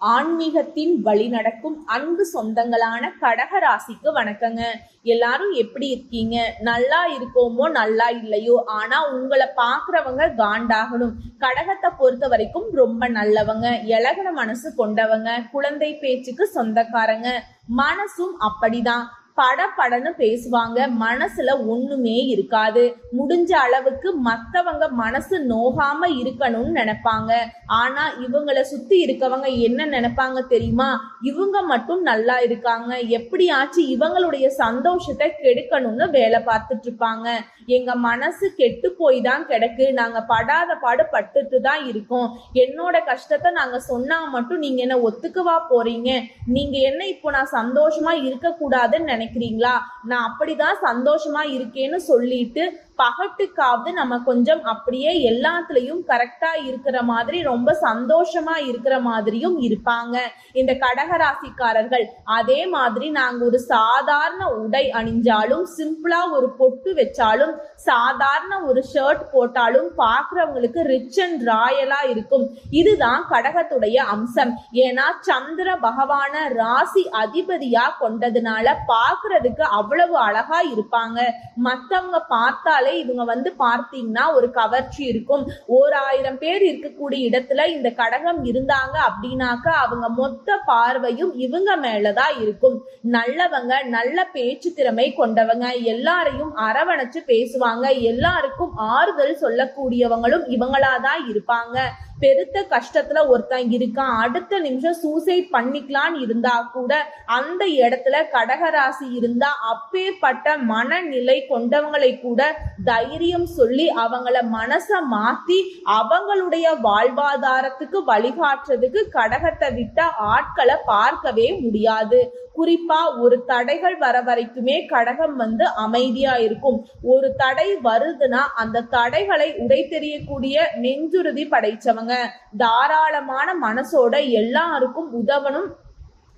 ஆன்மீகத்தின் வழி நடக்கும் அன்பு சொந்தங்களான கடக ராசிக்கு வணக்கங்க. எல்லாரும் எப்படி இருக்கீங்க? நல்லா இருக்கோமோ நல்லா இல்லையோ? ஆனா உங்களை பாக்குறவங்க காண்டாகணும். கடகத்தை பொறுத்த வரைக்கும் ரொம்ப நல்லவங்க. இலகன மனசு கொண்டவங்க. குழந்தை பேச்சுக்கு சொந்தக்காரங்க. மனசும் அப்படிதான். படபடன்னு பேசுவாங்க. மனசுல ஒண்ணுமே இருக்காது. முடிஞ்ச அளவுக்கு மத்தவங்க மனசு நோகாம இருக்கணும்னு நினைப்பாங்க. ஆனா இவங்கள சுத்தி இருக்கவங்க என்ன நினைப்பாங்க தெரியுமா? இவங்க மட்டும் நல்லா இருக்காங்க. எப்படியாச்சும் இவங்களுடைய சந்தோஷத்தை கெடுக்கணும்னு வேலை பார்த்துட்டு இருப்பாங்க எங்க மனசு கெட்டு போய் தான் கிடக்கு. நாங்க படாத பாடு பட்டுட்டு தான் இருக்கோம். என்னோட கஷ்டத்தை நாங்க சொன்னா மட்டும் நீங்க என்ன ஒத்துக்கவா போறீங்க? நீங்க என்ன இப்போ நான் சந்தோஷமா இருக்க கூடாதுன்னு நினைக்கிறீங்களா? நான் அப்படிதான் சந்தோஷமா இருக்கேன்னு சொல்லிட்டு பகட்டுக்காவது நம்ம கொஞ்சம் அப்படியே எல்லாத்துலயும் கரெக்டா இருக்கிற மாதிரி ரொம்ப சந்தோஷமா இருக்கிற மாதிரியும் இருப்பாங்க. இந்த கடகராசிக்காரர்கள் அதே மாதிரி நாங்க ஒரு சாதாரண உடை அணிஞ்சாலும் சிம்பிளா ஒரு பொட்டு வச்சாலும் சாதாரண ஒரு ஷர்ட் போட்டாலும் பாக்குறவங்களுக்கு ரிச் அண்ட் ராயலா இருக்கும். இதுதான் கடகத்துடைய அம்சம். ஏன்னா சந்திர பகவான ராசி அதிபதியா கொண்டதுனால பாக்குறதுக்கு அவ்வளவு அழகா இருப்பாங்க. மத்தவங்க பார்த்தாலே இவங்க வந்து பார்த்தீங்கன்னா ஒரு கவர்ச்சி இருக்கும். ஓர் ஆயிரம் பேர் இருக்கக்கூடிய இடத்துல இந்த கடகம் இருந்தாங்க அப்படின்னாக்க அவங்க மொத்த பார்வையும் இவங்க மேலதான் இருக்கும். நல்லவங்க நல்ல பேச்சு திறமை கொண்டவங்க எல்லாரையும் அரவணைச்சு பேசுவாங்க. எல்லாருக்கும் ஆறுதல் சொல்லக்கூடியவங்களும் இவங்களாதான் இருப்பாங்க. பெருத்த கஷ்டத்துல ஒருத்தன் இருக்கான். அடுத்த நிமிஷம் சூசைட் பண்ணிக்கலான்னு இருந்தா கூட அந்த இடத்துல கடகராசி இருந்தா அப்பேற்பட்ட மனநிலை கொண்டவங்களை கூட தைரியம் சொல்லி அவங்கள மனச மாத்தி அவங்களுடைய வாழ்வாதாரத்துக்கு வழிகாட்டுறதுக்கு கடகத்தை விட்ட ஆட்களை பார்க்கவே முடியாது. குறிப்பா ஒரு தடைகள் வர வரைக்குமே கடகம் வந்து அமைதியா இருக்கும். ஒரு தடை வருதுன்னா அந்த தடைகளை உடை தெரியக்கூடிய நெஞ்சுறுதி படைச்சவங்க தாராளமான மனசோட எல்லாருக்கும் உதவணும்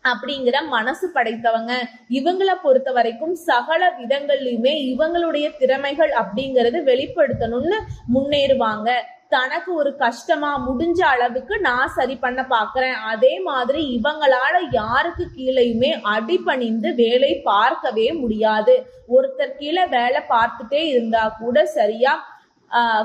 அப்படிங்கிற மனசு படைத்தவங்க. இவங்களை பொறுத்த வரைக்கும் சகல விதங்கள்லயுமே இவங்களுடைய திறமைகள் அப்படிங்கறது வெளிப்படுத்தணும்னு முன்னேறுவாங்க. தனக்கு ஒரு கஷ்டமா முடிஞ்ச அளவுக்கு நான் சரி பண்ண பாக்குறேன். அதே மாதிரி இவங்களால யாருக்கு கீழேயுமே அடிபணிந்து வேலை பார்க்கவே முடியாது. ஒருத்தர் கீழே வேலை பார்த்துட்டே இருந்தா கூட சரியா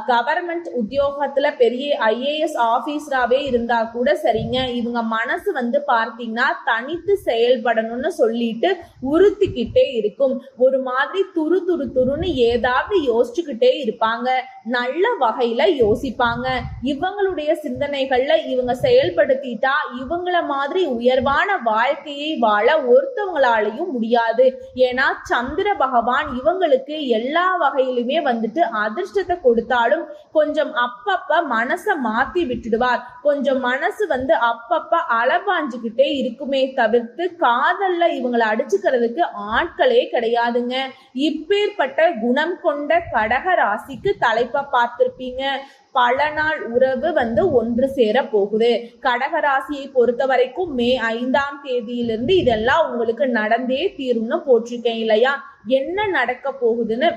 கவர்மெண்ட் உத்தியோகத்துல பெரிய ஐஏஎஸ் ஆபீசராவே இருந்தா கூட சரிங்க. இவங்க மனசு வந்து பார்த்தீங்கன்னா தனித்து செயல்படணும்னு சொல்லிட்டு உறுத்திக்கிட்டே இருக்கும். ஒரு மாதிரி துரு துரு துருன்னு ஏதாவது யோசிச்சுக்கிட்டே இருப்பாங்க. நல்ல வகையில யோசிப்பாங்க. இவங்களுடைய சிந்தனைகள்ல இவங்க செயல்படுத்திட்டா இவங்கள மாதிரி உயர்வான வாழ்க்கையை வாழ ஒருத்தவங்களாலையும் முடியாது. ஏன்னா சந்திர பகவான் இவங்களுக்கு எல்லா வகையிலுமே வந்துட்டு அதிர்ஷ்டத்தை கொடுத்தாலும் கொஞ்சம் அப்பப்ப மனச மாத்தி விட்டுடுவார். கொஞ்சம் மனசு வந்து அப்பப்ப அளவாஞ்சுக்கிட்டே இருக்குமே தவிர்த்து காதல்ல இவங்களை அடிச்சுக்கிறதுக்கு ஆட்களே கிடையாதுங்க. இப்பேற்பட்ட குணம் கொண்ட கடக ராசிக்கு தலைப்பு பார்த்திருப்பீங்க. பல நாள் உறவு வந்து ஒன்று சேர போகுது. கடகராசியை பொறுத்த வரைக்கும் மே ஐந்தாம் தேதியிலிருந்து இதெல்லாம் உங்களுக்கு நடந்தே தீரும்னு போட்டிருக்கேன் இல்லையா? என்ன நடக்க போகுதுன்னு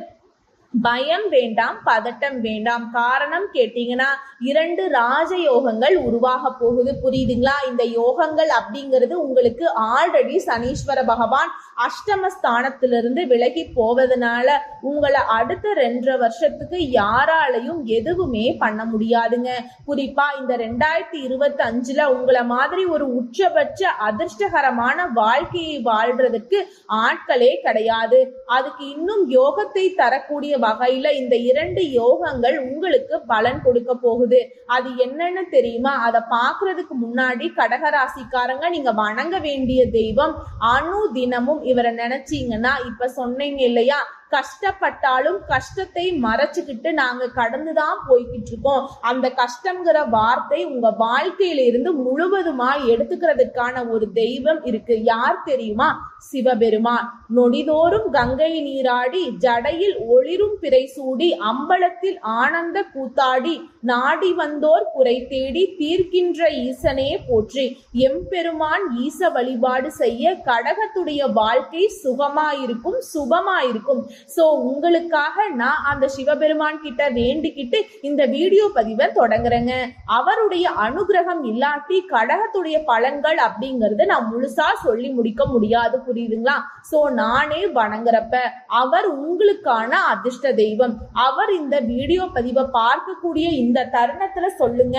பயம் வேண்டாம் பதட்டம் வேண்டாம். காரணம் கேட்டீங்கன்னா இரண்டு ராஜ யோகங்கள் உருவாக போகுது. புரியுதுங்களா? இந்த யோகங்கள் அப்படிங்கிறது உங்களுக்கு ஆல்ரெடி சனீஸ்வர பகவான் அஷ்டமஸ்தானத்திலிருந்து விலகி போவதனால உங்களை அடுத்த ரெண்டரை வருஷத்துக்கு யாராலையும் எதுவுமே பண்ண முடியாதுங்க. குறிப்பா இந்த ரெண்டாயிரத்தி இருபத்தி அஞ்சுல உங்களை மாதிரி ஒரு உச்சபட்ச அதிர்ஷ்டகரமான வாழ்க்கையை வாழ்றதுக்கு ஆட்களே கிடையாது. அதுக்கு இன்னும் யோகத்தை தரக்கூடிய வகையில இந்த இரண்டு யோகங்கள் உங்களுக்கு பலன் கொடுக்க போகுது. அது என்னன்னு தெரியுமா? அதை பாக்குறதுக்கு முன்னாடி கடகராசிக்காரங்க நீங்க வணங்க வேண்டிய தெய்வம் அணு தினமும் இவரை நினைச்சீங்கன்னா இப்ப சொன்னீங்க இல்லையா? கஷ்டப்பட்டாலும் கஷ்டத்தை மறைச்சுக்கிட்டு நாங்க கடந்துதான் போய்கிட்டு இருக்கோம் அந்த கஷ்டங்கிற வார்த்தை உங்க வாழ்க்கையில இருந்து முழுவதுமா எடுத்துக்கிறதுக்கான ஒரு தெய்வம் இருக்கு. யார் தெரியுமா? சிவபெருமான். நொடிதோறும் கங்கை நீராடி ஜடையில் ஒளிரும் பிறை சூடி அம்பலத்தில் ஆனந்த கூத்தாடி நாடி வந்தோர் குறை தேடி தீர்க்கின்ற ஈசனே போற்றி. எம்பெருமான் ஈச வழிபாடு செய்ய கடகத்துடைய வாழ்க்கை சுகமாயிருக்கும் சுபமாயிருக்கும். சோ உங்களுக்காக நான் அந்த சிவபெருமான் கிட்ட வேண்டிக்கிட்டு இந்த வீடியோ பதிவை தொடங்குறேங்க. அவருடைய அனுகிரகம் இல்லாட்டி கடகத்துடைய பலன்கள் அப்படிங்கறது நான் முழுசா சொல்லி முடிக்க முடியாது புரியுதுங்களா? சோ நானே வணங்குறப்ப அவர் உங்களுக்கான அதிர்ஷ்ட தெய்வம். அவர் இந்த வீடியோ பதிவை பார்க்கக்கூடிய இந்த தருணத்துல சொல்லுங்க.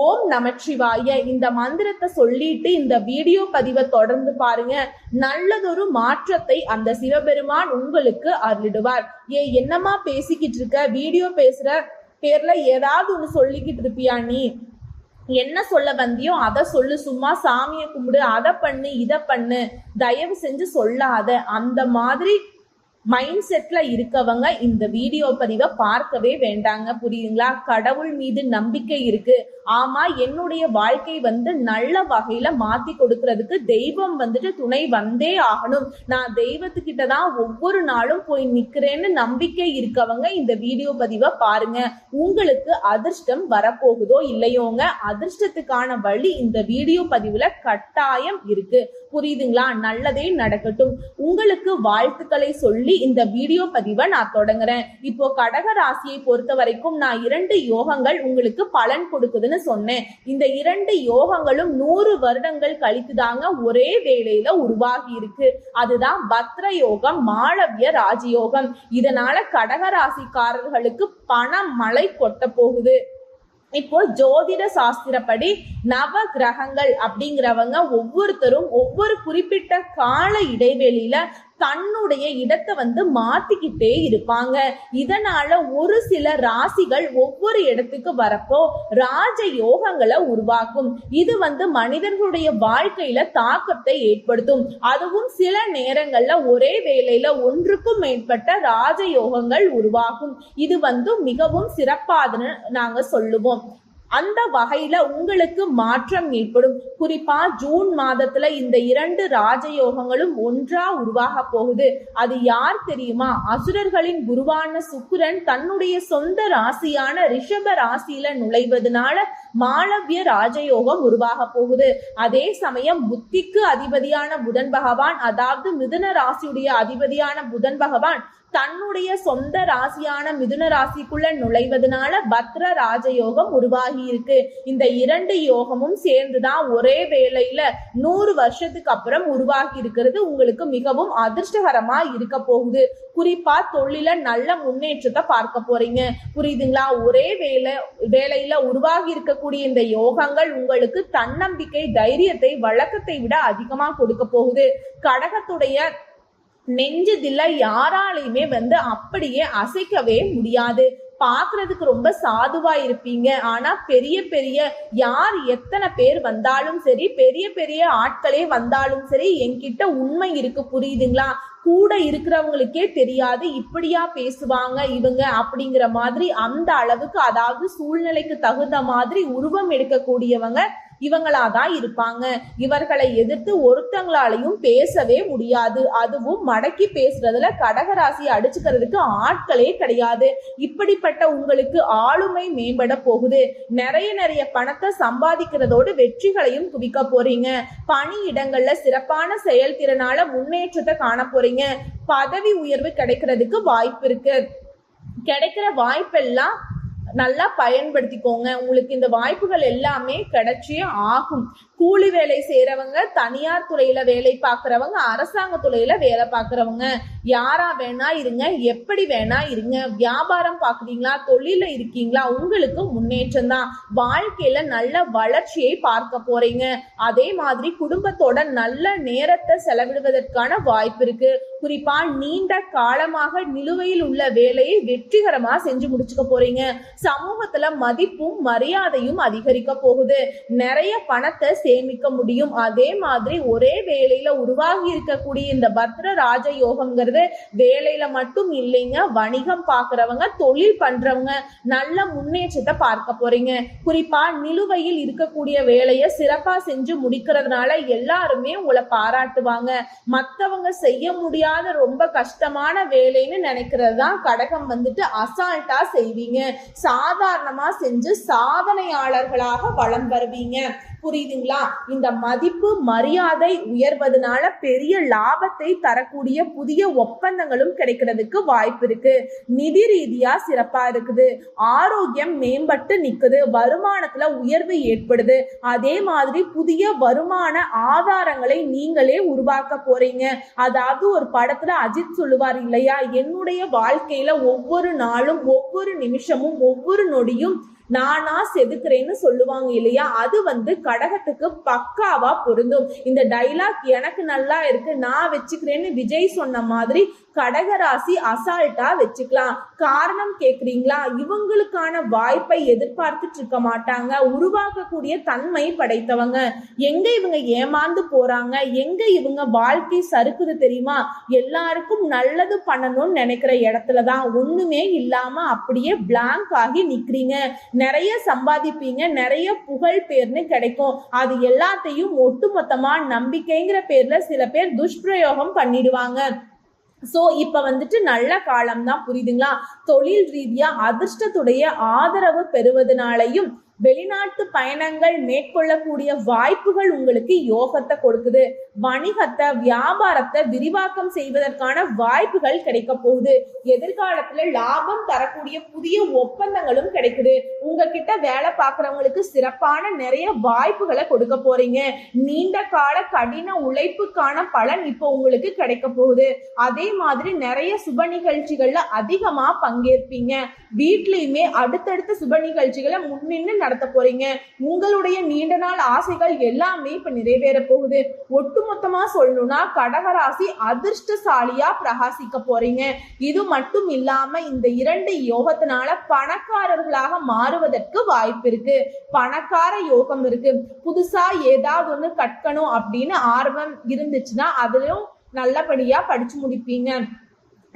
ஓம் நமச்சிவாய. இந்த மந்திரத்தை சொல்லிட்டு இந்த வீடியோ பதிவை தொடர்ந்து பாருங்க. நல்லதொரு மாற்றத்தை அந்த சிவபெருமான் உங்களுக்கு அருளிடுவார் ஏ என்னமா பேசிக்கிட்டு இருக்க? வீடியோ பேசுற பேர்ல ஏதாவது ஒண்ணு சொல்லிக்கிட்டு இருப்பியா நீ? என்ன சொல்ல வந்தியோ அதை சொல்லு. சும்மா சாமியை கும்பிடு. அதை பண்ணு இதை பண்ணு. தயவு செஞ்சு சொல்லாத. அந்த மாதிரி மைண்ட் செட்ல இருக்கவங்க இந்த வீடியோ பதிவை பார்க்கவே வேண்டாங்க. புரியுதுங்களா? கடவுள் மீது நம்பிக்கை இருக்கு. ஆமா என்னுடைய வாழ்க்கை வந்து நல்ல வகையில மாத்தி கொடுக்கறதுக்கு தெய்வம் வந்துட்டு துணை வந்தே ஆகணும். நான் தெய்வத்துக்கிட்ட தான் ஒவ்வொரு நாளும் போய் நிக்கிறேன்னு நம்பிக்கை இருக்கவங்க இந்த வீடியோ பதிவை பாருங்க. உங்களுக்கு அதிர்ஷ்டம் வரப்போகுதோ இல்லையோங்க? அதிர்ஷ்டத்துக்கான வழி இந்த வீடியோ பதிவுல கட்டாயம் இருக்கு. புரியுதுங்களா? நல்லதே நடக்கட்டும். உங்களுக்கு வாழ்த்துக்களை சொல்லி இந்த வீடியோ பதிவை நான் தொடங்குறேன். இப்போ கடக ராசியை பொறுத்த வரைக்கும் நான் இரண்டு யோகங்கள் உங்களுக்கு பலன் கொடுக்குதுன்னு சொன்னேன். இந்த இரண்டு யோகங்களும் நூறு வருடங்கள் கழித்துதாங்க ஒரே வேளையில உருவாகி இருக்கு. அதுதான் பத்ர யோகம் மாளவிய ராஜயோகம். இதனால கடக ராசிக்காரர்களுக்கு பண மழை கொட்ட போகுது. இப்போ ஜோதிட சாஸ்திரப்படி நவ கிரகங்கள் அப்படிங்கிறவங்க ஒவ்வொருத்தரும் ஒவ்வொரு குறிப்பிட்ட கால இடைவெளியில தன்னுடைய இடத்தை வந்து மாத்திக்கிட்டே இருப்பாங்க. இதனால ஒரு சில ராசிகள் ஒவ்வொரு இடத்துக்கு வரப்போ ராஜ யோகங்களை உருவாக்கும். இது வந்து மனிதர்களுடைய வாழ்க்கையில தாக்கத்தை ஏற்படுத்தும். அதுவும் சில நேரங்கள்ல ஒரே வேலையில ஒன்றுக்கும் மேற்பட்ட ராஜ யோகங்கள் உருவாகும். இது வந்து மிகவும் சிறப்பாதுன்னு நாங்க சொல்லுவோம். அந்த வகையில உங்களுக்கு மாற்றம் ஏற்படும். குறிப்பா ஜூன் மாதத்துல இந்த இரண்டு ராஜயோகங்களும் ஒன்றா உருவாக போகுது. அது யார் தெரியுமா? அசுரர்களின் குருவான சுக்கிரன் தன்னுடைய சொந்த ராசியான ரிஷப ராசியில நுழைவதனால மாளவிய ராஜயோகம் உருவாக போகுது. அதே சமயம் புத்திக்கு அதிபதியான புதன் பகவான் அதாவது மிதுன ராசியுடைய அதிபதியான புதன் பகவான் தன்னுடைய சொந்த ராசியான மிதுன ராசிக்குள்ள நுழைவதனால பத்ர ராஜயோகம் உருவாகி இருக்கு இந்த இரண்டு யோகமும் சேர்ந்துதான் ஒரே வேளையில நூறு வருஷத்துக்கு அப்புறம் உருவாகி இருக்கிறது உங்களுக்கு மிகவும் அதிர்ஷ்டகரமா இருக்க போகுது. குறிப்பா தொழில நல்ல முன்னேற்றத்தை பார்க்க போறீங்க. புரியுதுங்களா? ஒரே வேலை வேலையில உருவாகி இருக்கக்கூடிய இந்த யோகங்கள் உங்களுக்கு தன்னம்பிக்கை தைரியத்தை வழக்கத்தை விட அதிகமா கொடுக்க போகுது. கடகத்துடைய நெஞ்சதில்ல யாராலையுமே வந்து அப்படியே அசைக்கவே முடியாது. பாக்குறதுக்கு ரொம்ப சாதுவா இருப்பீங்க. ஆனா பெரிய பெரிய யார் எத்தனை பேர் வந்தாலும் சரி பெரிய பெரிய ஆட்களே வந்தாலும் சரி என்கிட்ட உண்மை இருக்கு புரியுதுங்களா? கூட இருக்கிறவங்களுக்கே தெரியாது இப்படியா பேசுவாங்க இவங்க அப்படிங்கிற மாதிரி அந்த அளவுக்கு அதாவது சூழ்நிலைக்கு தகுந்த மாதிரி உருவம் எடுக்கக்கூடியவங்க இவங்களா தான் இருப்பாங்க. இவர்களை எதிர்த்து ஒருத்தங்களாலையும் பேசவே முடியாது. அதுவும் மடக்கி பேசுறதுல கடகராசி அடிச்சுக்கிறதுக்கு ஆட்களே கிடையாது. இப்படிப்பட்ட உங்களுக்கு ஆளுமை மேம்பட போகுது. நிறைய நிறைய பணத்தை சம்பாதிக்கிறதோடு வெற்றிகளையும் குவிக்க போறீங்க. பணி இடங்கள்ல சிறப்பான செயல்திறனால முன்னேற்றத்தை காண போறீங்க. பதவி உயர்வு கிடைக்கிறதுக்கு வாய்ப்பு இருக்கு. கிடைக்கிற வாய்ப்பெல்லாம் நல்லா பயன்படுத்திக்கோங்க. உங்களுக்கு இந்த வாய்ப்புகள் எல்லாமே கிடைச்சே ஆகும். கூலி வேலை செய்யறவங்க தனியார் துறையில வேலை பார்க்கறவங்க அரசாங்க துறையில வேலை பார்க்கறவங்க யாரா வேணா இருங்க எப்படி வேணா இருங்க வியாபாரம் பாக்குறீங்களா தொழில இருக்கீங்களா உங்களுக்கு முன்னேற்றம் தான். வாழ்க்கையில நல்ல வளர்ச்சியை பார்க்க போறீங்க. அதே மாதிரி குடும்பத்தோட நல்ல நேரத்தை செலவிடுவதற்கான வாய்ப்பு இருக்கு. குறிப்பா நீண்ட காலமாக நிலுவையில் உள்ள வேலையை வெற்றிகரமா செஞ்சு முடிச்சுக்க போறீங்க. சமூகத்துல மதிப்பும் மரியாதையும் அதிகரிக்க போகுது. நிறைய பணத்தை சேமிக்க முடியும். அதே மாதிரி ஒரே வேலையில உருவாகி இருக்கக்கூடிய இந்த பத்ர ராஜ யோகம்ங்கிறது வேலையில மட்டும் இல்லைங்க. வணிகம் பாக்குறவங்க தொழில் பண்றவங்க நல்ல முன்னேற்றத்தை பார்க்க போறீங்க. குறிப்பா நிலுவையில் இருக்கக்கூடிய வேலையை சிறப்பா செஞ்சு முடிக்கிறதுனால எல்லாருமே உங்களை பாராட்டுவாங்க. மத்தவங்க செய்ய முடியாத ரொம்ப கஷ்டமான வேலைன்னு நினைக்கிறது தான் கடகம் வந்துட்டு அசால்ட்டா செய்வீங்க. சாதாரணமா செஞ்சு சாதனையாளர்களாக வளம் வருவீங்க. புரியுதுங்களா? இந்த மதிப்பு மரியாதை உயர்வதனால பெரிய லாபத்தை தரக்கூடிய புதிய ஒப்பந்தங்களும் கிடைக்கிறதுக்கு வாய்ப்பு இருக்கு. நிதி ரீதியா சிறப்பா இருக்குது. ஆரோக்கியம் மேம்பட்டு நிக்குது. வருமானத்துல உயர்வு ஏற்படுது. அதே மாதிரி புதிய வருமான ஆதாரங்களை நீங்களே உருவாக்க போறீங்க. அதாவது ஒரு படத்துல அஜித் சொல்லுவார் இல்லையா? என்னுடைய வாழ்க்கையில ஒவ்வொரு நாளும் ஒவ்வொரு நிமிஷமும் ஒவ்வொரு நொடியும் நானா செதுக்குறேன்னு சொல்லுவாங்க இல்லையா? அது வந்து கடகத்துக்கு பக்காவா பொருந்தும். இந்த டைலாக் எனக்கு நல்லா இருக்கு நான் வச்சுக்கிறேன்னு விஜய் சொன்ன மாதிரி கடகராசி அசால்ட்டா வச்சுக்கலாம். காரணம் கேக்குறீங்களா? இவங்களுக்கான வாய்ப்பை எதிர்பார்த்துட்டு இருக்க மாட்டாங்க. உருவாக்கக்கூடிய தன்மை படைத்தவங்க. எங்க இவங்க ஏமாந்து போறாங்க? எங்க இவங்க வாழ்க்கை சறுக்குது தெரியுமா? எல்லாருக்கும் நல்லது பண்ணணும்னு நினைக்கிற இடத்துலதான். ஒண்ணுமே இல்லாம அப்படியே பிளாங்க் ஆகி நிக்கிறீங்க. நிறைய சம்பாதிப்பீங்க நிறைய புகழ் பேர்னு கிடைக்கும். அது எல்லாத்தையும் ஒட்டுமொத்தமா நம்பிக்கைங்கிற பேர்ல சில பேர் துஷ்பிரயோகம் பண்ணிடுவாங்க. சோ இப்ப வந்துட்டு நல்ல காலம் தான் புரியுதுங்களா? தொழில் ரீதியா அதிர்ஷ்டத்துடைய ஆதரவு பெறுவதனாலையும் வெளிநாட்டு பயணங்கள் மேற்கொள்ளக்கூடிய வாய்ப்புகள் உங்களுக்கு யோகத்தை கொடுக்குது. வணிகத்தை வியாபாரத்தை விரிவாக்கம் செய்வதற்கான வாய்ப்புகள் கிடைக்க போகுது. எதிர்காலத்துல லாபம் தரக்கூடிய புதிய ஒப்பந்தங்களும் கிடைக்குது. உங்ககிட்ட வேலை பார்க்கறவங்களுக்கு சிறப்பான நிறைய வாய்ப்புகளை கொடுக்க போறீங்க. நீண்ட கால கடின உழைப்புக்கான பலன் இப்போ உங்களுக்கு கிடைக்க போகுது. அதே மாதிரி நிறைய சுப நிகழ்ச்சிகள்ல அதிகமா பங்கேற்பீங்க. வீட்லயுமே அடுத்தடுத்த சுப நிகழ்ச்சிகளை முன்னின்னு நடத்த போறீங்க? உங்களுடைய நீண்ட நாள் ஆசைகள் எல்லாமே இப்ப நிறைவேற போகுது. ஒட்டுமொத்தமா சொல்லணும்னா கடகராசி அதிர்ஷ்டசாலியா பிரகாசிக்க போறீங்க. இது மட்டும் இல்லாம இந்த இரண்டு யோகத்தினால பணக்காரர்களாக மாறுவதற்கு வாய்ப்பு இருக்கு. பணக்கார யோகம் இருக்கு. புதுசா ஏதாவது ஒண்ணு கற்கணும் அப்படின்னு ஆர்வம் இருந்துச்சுன்னா அதுலயும் நல்லபடியா படிச்சு முடிப்பீங்க.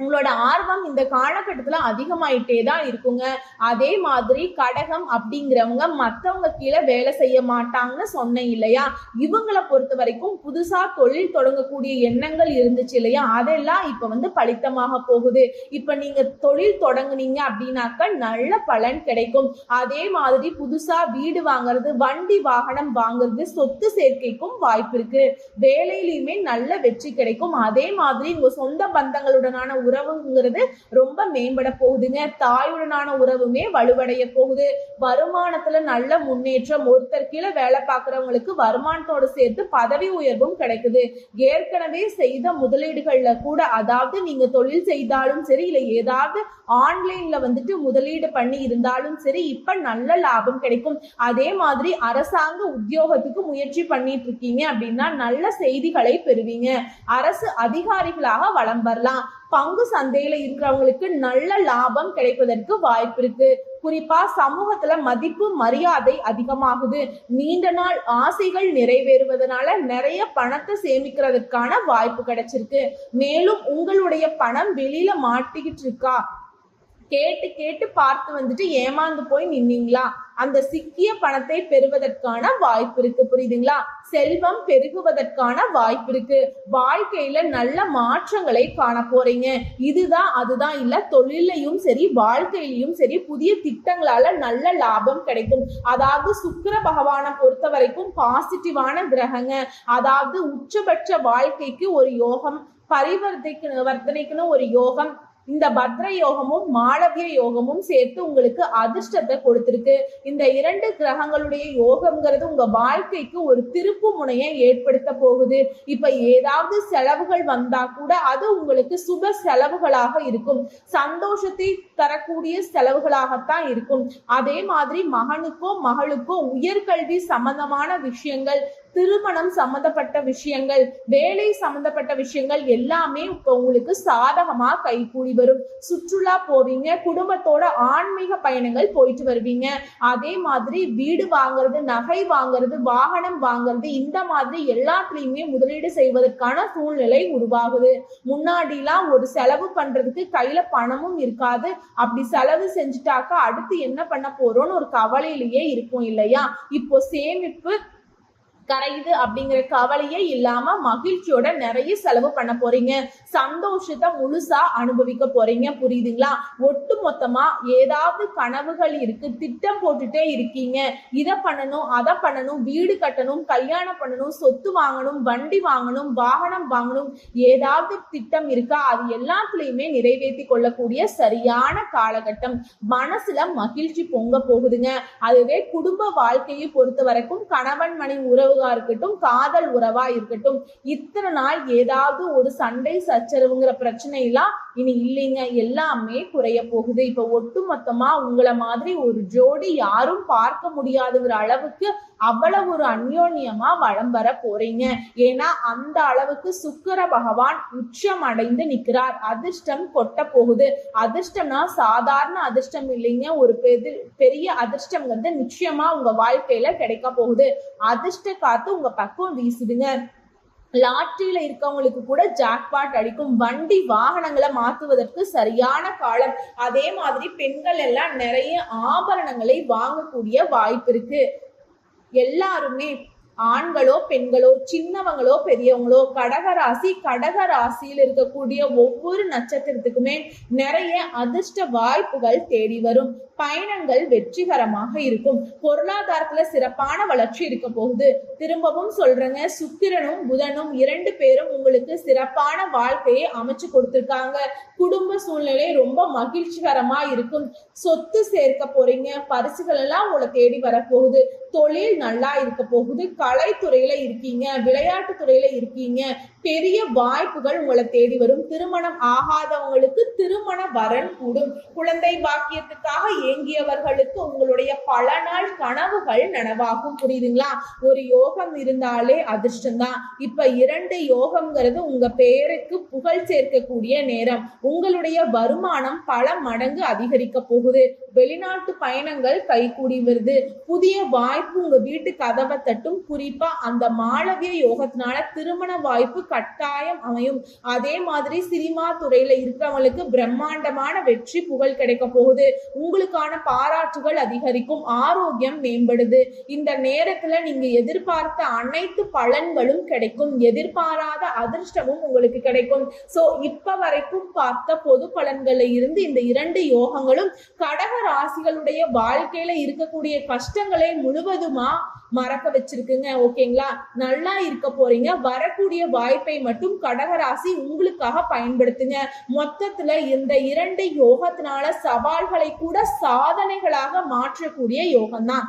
உங்களோட ஆர்வம் இந்த காலகட்டத்துல அதிகமாயிட்டே தான் இருக்குங்க. அதே மாதிரி கடகம் அப்படிங்கிறவங்க மத்தவங்க கீழே வேலை செய்ய மாட்டாங்கன்னு சொன்னேன் இல்லையா? இவங்களை பொறுத்த வரைக்கும் புதுசா தொழில் தொடங்கக்கூடிய எண்ணங்கள் இருந்துச்சு இல்லையா? அதெல்லாம் இப்ப வந்து பலித்தமாக போகுது. இப்ப நீங்க தொழில் தொடங்குனீங்க அப்படின்னாக்க நல்ல பலன் கிடைக்கும். அதே மாதிரி புதுசா வீடு வாங்குறது வண்டி வாகனம் வாங்குறது சொத்து சேர்க்கைக்கும் வாய்ப்பு இருக்கு. வேலையிலுமே நல்ல வெற்றி கிடைக்கும். அதே மாதிரி உங்க சொந்த பந்தங்களுடனான உறவுங்கிறது ரொம்ப மேம்பட போகுதுங்க. தாயுடனான உறவுமே வலுவடைய போகுது. வருமானத்துல நல்ல முன்னேற்றம் ஒருத்தர் கீழே வேலை பார்க்கறவங்களுக்கு வருமானத்தோட சேர்த்து பதவி உயர்வும் கிடைக்குது. ஏற்கனவே செய்த முதலீடுகள்ல கூட அதாவது நீங்க தொழில் செய்தாலும் சரி இல்ல ஏதாவது ஆன்லைன்ல வந்துட்டு முதலீடு பண்ணி இருந்தாலும் சரி இப்ப நல்ல லாபம் கிடைக்கும். அதே மாதிரி அரசாங்க உத்தியோகத்துக்கு முயற்சி பண்ணிட்டு இருக்கீங்க அப்படின்னா நல்ல செய்திகளை பெறுவீங்க. அரசு அதிகாரிகளாக வளம் வரலாம். பங்கு சந்தையில இருக்கிறவங்களுக்கு நல்ல லாபம் கிடைப்பதற்கு வாய்ப்பு இருக்கு. குறிப்பா சமூகத்துல மதிப்பு மரியாதை அதிகமாகுது. நீண்ட நாள் ஆசைகள் நிறைவேறுவதனால நிறைய பணத்தை சேமிக்கிறதுக்கான வாய்ப்பு கிடைச்சிருக்கு. மேலும் உங்களுடைய பணம் வெளியில மாட்டிக்கிட்டு இருக்கா? கேட்டு கேட்டு பார்த்து வந்துட்டு ஏமாந்து போய் நின்னீங்களா? அந்த சிக்கிய பணத்தை பெறுவதற்கான வாய்ப்பு இருக்கு. புரியுதுங்களா? செல்வம் பெருகுவதற்கான வாய்ப்பு இருக்கு. வாழ்க்கையில நல்ல மாற்றங்களை காண போறீங்க. இதுதான் அதுதான் இல்ல தொழிலையும் சரி வாழ்க்கையிலையும் சரி புதிய திட்டங்களால நல்ல லாபம் கிடைக்கும். அதாவது சுக்கிர பகவானை பொறுத்த வரைக்கும் பாசிட்டிவான கிரகங்க. அதாவது உச்சபட்ச வாழ்க்கைக்கு ஒரு யோகம் பரிவர்த்தைக்கு வர்த்தனைக்குன்னு ஒரு யோகம் இந்த பத்ர யோகமும் மாளவிய யோகமும் சேர்த்து உங்களுக்கு அதிர்ஷ்டத்தை கொடுத்திருக்கு. இந்த இரண்டு கிரகங்களுடைய யோகம்ங்கிறது உங்க வாழ்க்கைக்கு ஒரு திருப்பு முனையை ஏற்படுத்த போகுது. இப்ப ஏதாவது செலவுகள் வந்தா கூட அது உங்களுக்கு சுப செலவுகளாக இருக்கும். சந்தோஷத்தை தரக்கூடிய செலவுகளாகத்தான் இருக்கும். அதே மாதிரி மகனுக்கோ மகளுக்கோ உயர்கல்வி சம்பந்தமான விஷயங்கள் திருமணம் சம்பந்தப்பட்ட விஷயங்கள் வேலை சம்பந்தப்பட்ட விஷயங்கள் எல்லாமே இப்ப உங்களுக்கு சாதகமா கைகூடி வரும். சுற்றுலா போவீங்க குடும்பத்தோட ஆன்மீக பயணங்கள் போயிட்டு வருவீங்க. அதே மாதிரி வீடு வாங்குறது நகை வாங்குறது வாகனம் வாங்குறது இந்த மாதிரி எல்லாத்துலயுமே முதலீடு செய்வதற்கான சூழ்நிலை உருவாகுது. முன்னாடிலாம் ஒரு செலவு பண்றதுக்கு கையில பணமும் இருக்காது. அப்படி செலவு செஞ்சுட்டாக்கா அடுத்து என்ன பண்ண போறோம்னு ஒரு கவலையிலேயே இருக்கும் இல்லையா? இப்போ சேமிப்பு கரையுது அப்படிங்கிற கவலையே இல்லாம மகிழ்ச்சியோட நிறைய செலவு பண்ண போறீங்க. சந்தோஷத்தை முழுசா அனுபவிக்க போறீங்க. புரியுதுங்களா? ஒட்டு மொத்தமா ஏதாவது கனவுகள் இருக்கு திட்டம் போட்டுட்டே இருக்கீங்க. இதை பண்ணணும் அதை பண்ணணும் வீடு கட்டணும் கல்யாணம் பண்ணணும் சொத்து வாங்கணும் வண்டி வாங்கணும் வாகனம் வாங்கணும் ஏதாவது திட்டம் இருக்கா? அது எல்லாத்துலயுமே நிறைவேற்றி கொள்ளக்கூடிய சரியான காலகட்டம். மனசுல மகிழ்ச்சி பொங்க போகுதுங்க. அதுவே குடும்ப வாழ்க்கையை பொறுத்த வரைக்கும் கணவன் மணி உறவுகா இருக்கட்டும் காதல் உறவா இருக்கட்டும் இத்தனை நாள் ஏதாவது ஒரு சண்டை சச்சரவுங்கிற பிரச்சனை எல்லாம் இனி இல்லைங்க. எல்லாமே குறைய போகுது. இப்ப ஒட்டு மொத்தமா உங்களை மாதிரி ஒரு ஜோடி யாரும் பார்க்க முடியாதுங்கிற அளவுக்கு அவ்வளவு ஒரு அந்யோன்யமா வளம் வர போறீங்க. ஏன்னா அந்த அளவுக்கு சுக்கர பகவான் உச்சம் அடைந்து நிக்கிறார். அதிர்ஷ்டம் கொட்ட போகுது. அதிர்ஷ்டம்னா சாதாரண அதிர்ஷ்டம் இல்லைங்க. ஒரு பெது- பெரிய வந்து நிச்சயமா உங்க வாழ்க்கையில கிடைக்க போகுது. அதிர்ஷ்ட காத்து உங்க பக்கம் வீசுதுங்க. லாட்டரியில இருக்கவங்களுக்கு கூட ஜாக்பாட் அடிக்கும். வண்டி வாகனங்களை மாத்துவதற்கு சரியான காலம். அதே மாதிரி பெண்கள் எல்லாம் நிறைய ஆபரணங்களை வாங்கக்கூடிய வாய்ப்பு இருக்கு. எல்லாருமே ஆண்களோ பெண்களோ சின்னவங்களோ பெரியவங்களோ கடகராசி கடகராசியில் இருக்கக்கூடிய ஒவ்வொரு நட்சத்திரத்துக்குமே நிறைய அதிர்ஷ்ட வாய்ப்புகள் தேடி வரும். பயணங்கள் வெற்றிகரமாக இருக்கும். பொருளாதாரத்துல சிறப்பான வளர்ச்சி இருக்க போகுது. திரும்பவும் சொல்றேங்க சுக்கிரனும் புதனும் இரண்டு பேரும் உங்களுக்கு சிறப்பான வாழ்க்கையை அமைச்சு கொடுத்துருக்காங்க. குடும்ப சூழ்நிலை ரொம்ப மகிழ்ச்சிகரமா இருக்கும். சொத்து சேர்க்க போறீங்க. பரிசுகள் எல்லாம் உங்களை தேடி வரப்போகுது தொழில் நல்லா இருக்க போகுது. கலைத்துறையில இருக்கீங்க. விளையாட்டு துறையில இருக்கீங்க. பெரிய வாய்ப்புகள் உங்களை தேடி வரும். திருமணம் ஆகாதவங்களுக்கு திருமண வரன் கூடும். குழந்தை பாக்கியத்துக்காக ஏங்கியவர்களுக்கு உங்களுடைய பல நாள் கனவுகள் நனவாகும். புரியுதுங்களா? ஒரு யோகம் இருந்தாலே அதிர்ஷ்டம்தான். இப்ப இரண்டு யோகம்ங்கிறது உங்க பேருக்கு புகழ் சேர்க்கக்கூடிய நேரம். உங்களுடைய வருமானம் பல மடங்கு அதிகரிக்க போகுது. வெளிநாட்டு பயணங்கள் கைகூடி வருது. புதிய வாய்ப்பு உங்க வீட்டு கதவை தட்டும். குறிப்பா அந்த மாளவிய யோகத்தினால திருமண வாய்ப்பு கட்டாயம் அமையும். அதே மாதிரி சினிமா துறையில இருக்கிறவங்களுக்கு பிரம்மாண்டமான வெற்றி புகழ் கிடைக்க போகுது. உங்களுக்கு உங்களுக்கான பாராட்டுகள் அதிகரிக்கும் ஆரோக்கியம் மேம்படுது. இந்த நேரத்துல நீங்க எதிர்பார்த்த அனைத்து பலன்களும் கிடைக்கும். எதிர்பாராத அதிர்ஷ்டமும் உங்களுக்கு கிடைக்கும். சோ இப்ப வரைக்கும் பார்த்த பொது பலன்கள்ல இருந்து இந்த இரண்டு யோகங்களும் கடக ராசிகளுடைய வாழ்க்கையில இருக்கக்கூடிய கஷ்டங்களை முழுவதுமா மறக்க வச்சிருக்குங்க ஓகேங்களா? நல்லா இருக்க போறீங்க. வரக்கூடிய வாய்ப்பை மட்டும் கடகராசி உங்களுக்காக பயன்படுத்துங்க. மொத்தத்துல இந்த இரண்டு யோகத்தினால சவால்களை கூட சாதனைகளாக மாற்றக்கூடிய யோகம்தான்.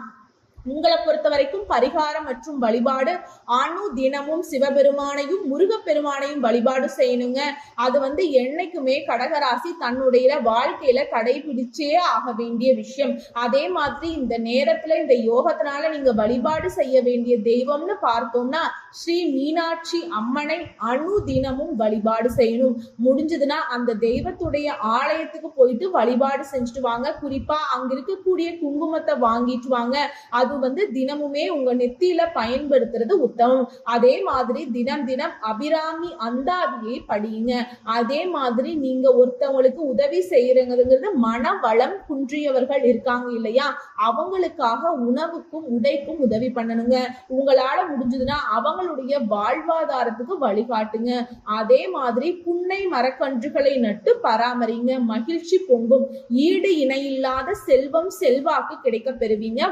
உங்களை பொறுத்த வரைக்கும் பரிகாரம் மற்றும் வழிபாடு அணு தினமும் சிவபெருமானையும் முருகப்பெருமானையும் வழிபாடு செய்யணுங்க. அது வந்து என்னைக்குமே கடகராசி தன்னுடைய வாழ்க்கையில கடைபிடிச்சே ஆக வேண்டிய விஷயம். அதே மாதிரி இந்த நேரத்துல இந்த யோகத்தினால நீங்க வழிபாடு செய்ய வேண்டிய தெய்வம்னு பார்த்தோம்னா ஸ்ரீ மீனாட்சி அம்மனை அணு தினமும் வழிபாடு செய்யணும். முடிஞ்சதுன்னா அந்த தெய்வத்துடைய ஆலயத்துக்கு போயிட்டு வழிபாடு செஞ்சுட்டு வாங்க. குறிப்பா அங்க இருக்கக்கூடிய குங்குமத்தை வாங்கிட்டு வாங்க. அது வந்து தினமுமே உங்க நெத்தியில பயன்படுத்துறது உத்தமம். அதே மாதிரி தினம் தினம் அபிராமி அந்தாதியை படியுங்க. அதே மாதிரி நீங்க ஒருத்தவங்களுக்கு உதவி செய்யறங்கிறது மன வளம் குன்றியவர்கள் இருக்காங்க இல்லையா? அவங்களுக்காக உணவுக்கும் உடைக்கும் உதவி பண்ணணுங்க. உங்களால முடிஞ்சதுன்னா அவங்களுடைய வாழ்வாதாரத்துக்கு வழிகாட்டுங்க. அதே மாதிரி புன்னை மரக்கன்றுகளை நட்டு பராமரிங்க. மகிழ்ச்சி பொங்கும். ஈடு இணையில்லாத செல்வம் செல்வாக்கு கிடைக்க பெறுவீங்க.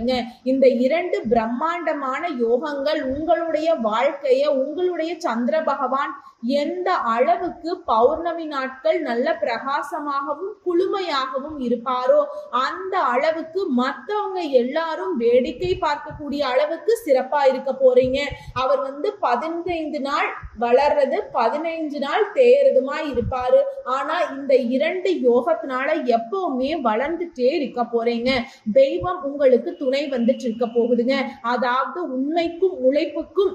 வைங்க இந்த இரண்டு பிரம்மாண்டமான யோகங்கள் உங்களுடைய வாழ்க்கைய உங்களுடைய சந்திர பகவான் எந்த அளவுக்கு பௌர்ணமி நாட்கள் நல்ல பிரகாசமாகவும் குளுமையாகவும் இருப்பாரோ அந்த அளவுக்கு மற்றவங்க எல்லாரும் வேடிக்கை பார்க்கக்கூடிய அளவுக்கு சிறப்பா இருக்க போறீங்க. அவர் வந்து பதினைந்து நாள் வளர்றது பதினைஞ்சு நாள் தேயறதுமா இருப்பாரு. ஆனா இந்த இரண்டு யோகத்தினால எப்பவுமே வளர்ந்துட்டே இருக்க போறீங்க. தெய்வம் உங்களுக்கு துணை வந்துட்டு இருக்க போகுதுங்க. அதாவது உண்மைக்கும் உழைப்புக்கும்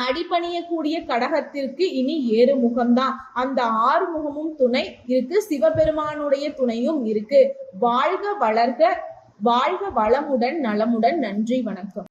அடிபணியக்கூடிய கடகத்திற்கு இனி ஏறு முகம்தான் அந்த ஆறு முகமும் துணை இருக்கு சிவபெருமானுடைய துணையும் இருக்கு. வாழ்க வளர்க வாழ்க வளமுடன் நலமுடன். நன்றி வணக்கம்.